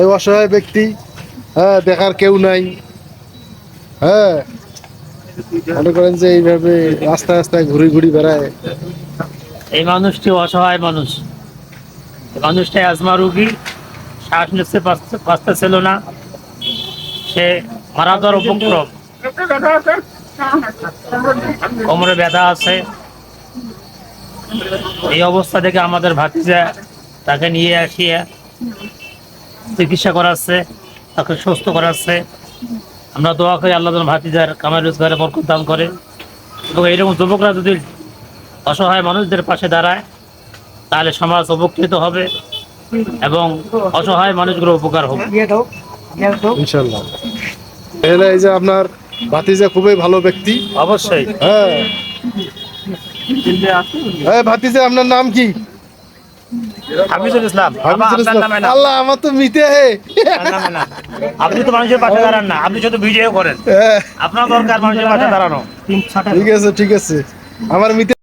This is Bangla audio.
এই অসহায় ব্যক্তি হ্যাঁ দেখার কেউ নাই হ্যাঁ। মনে করেন যে এইভাবে রাস্তায় রাস্তায় ঘুরে ঘুরি বেড়ায়। এই মানুষটি অসহায় মানুষ। মানুষটা আজমা রুগী, শ্বাস নিচ্ছে বাঁচতে ছিল না। সে মারা যাওয়ার উপক্রম। কোমরে ব্যথা আছে। এই অবস্থা থেকে আমাদের ভাতিজা তাকে নিয়ে আসিয়ে চিকিৎসা করাচ্ছে তাকে সুস্থ করাচ্ছে আমরা দোয়া করি আল্লাহ যেন ভাতিজার কামাই রোজগারে বরকত দান করে। এবং এইরকম যুবকরা যদি অসহায় মানুষদের পাশে দাঁড়ায় তাহলে সমাজ উপকৃত হবে এবং অসহায় মানুষগুলো উপকার হবে। ইনশাল্লাহ এই যে আপনার ভাতিজা খুবই ভালো ব্যক্তি। অবশ্যই। হ্যাঁ। হ্যাঁ ভাতিজা আপনার নাম কি? হাফিজুল ইসলাম হাফিজুল আপনার ইসলাম। নামে না, আল্লাহ আমার তো মিটে হে। আপনি তো মানুষের পাশে দাঁড়ান না। আপনি শুধু ভিডিও করেন। হ্যাঁ, আপনার দরকার মানুষের পাশে দাঁড়ানো। ঠিক আছে ঠিক আছে। আমার মিতে